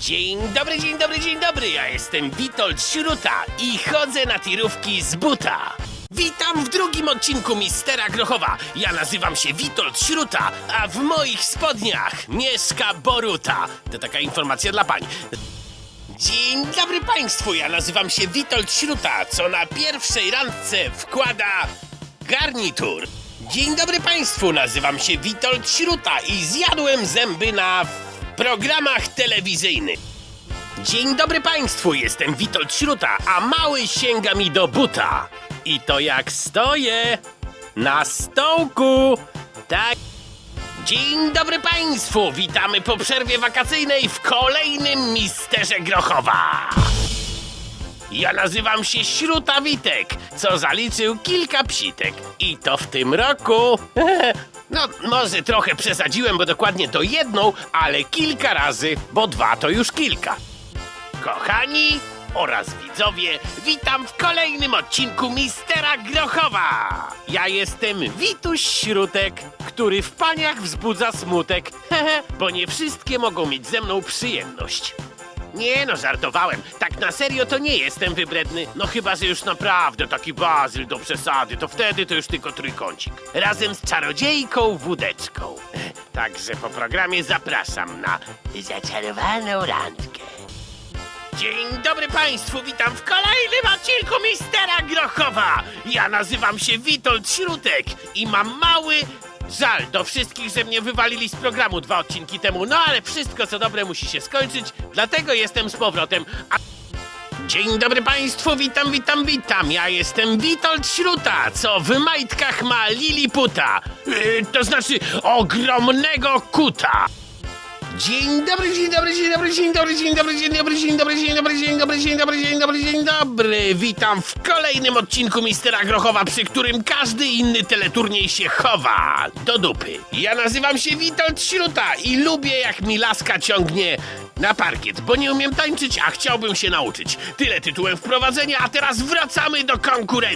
Dzień dobry, dzień dobry, dzień dobry. Ja jestem Witold Śruta i chodzę na tirówki z buta. Witam w drugim odcinku Mistera Grochowa. Ja nazywam się Witold Śruta, a w moich spodniach mieszka Boruta. To taka informacja dla pań. Dzień dobry Państwu, ja nazywam się Witold Śruta, co na pierwszej randce wkłada garnitur. Dzień dobry Państwu, nazywam się Witold Śruta i zjadłem zęby na programach telewizyjnych. Dzień dobry Państwu, jestem Witold Śruta, a mały sięga mi do buta. I to jak stoję na stołku, tak Dzień dobry Państwu! Witamy po przerwie wakacyjnej w kolejnym Misterze Grochowa! Ja nazywam się Śruta Witek, co zaliczył kilka psitek. I to w tym roku... No, może trochę przesadziłem, bo dokładnie to jedną, ale kilka razy, bo dwa to już kilka. Kochani oraz widzowie, witam w kolejnym odcinku Mistera Grochowa. Ja jestem Wituś Śrutek, który w paniach wzbudza smutek, bo nie wszystkie mogą mieć ze mną przyjemność. Nie no, żartowałem. Tak na serio to nie jestem wybredny. No chyba, że już naprawdę taki bazyl do przesady, to wtedy to już tylko trójkącik. Razem z czarodziejką wódeczką. Także po programie zapraszam na zaczarowaną randkę. Dzień dobry Państwu, witam w kolejnym odcinku Mistera Grochowa. Ja nazywam się Witold Śrutek i mam mały żal do wszystkich, że mnie wywalili z programu dwa odcinki temu. No ale wszystko co dobre musi się skończyć, dlatego jestem z powrotem. A... Dzień dobry Państwu, witam, witam, witam. Ja jestem Witold Śruta, co w majtkach ma Liliputa. Yy, to znaczy ogromnego kuta. Dzień dobry, dzień dobry, dzień dobry, dzień dobry, dzień dobry, dzień dobry, dzień dobry, dzień dobry, dzień dobry, dzień dobry, dzień dobry, dzień dobry. Witam w kolejnym odcinku Mistera Grochowa, przy którym każdy inny teleturniej się chowa do dupy. Ja nazywam się Witold Śruta i lubię jak mi laska ciągnie na parkiet, bo nie umiem tańczyć, a chciałbym się nauczyć. Tyle tytułem wprowadzenia, a teraz wracamy do konkurencji.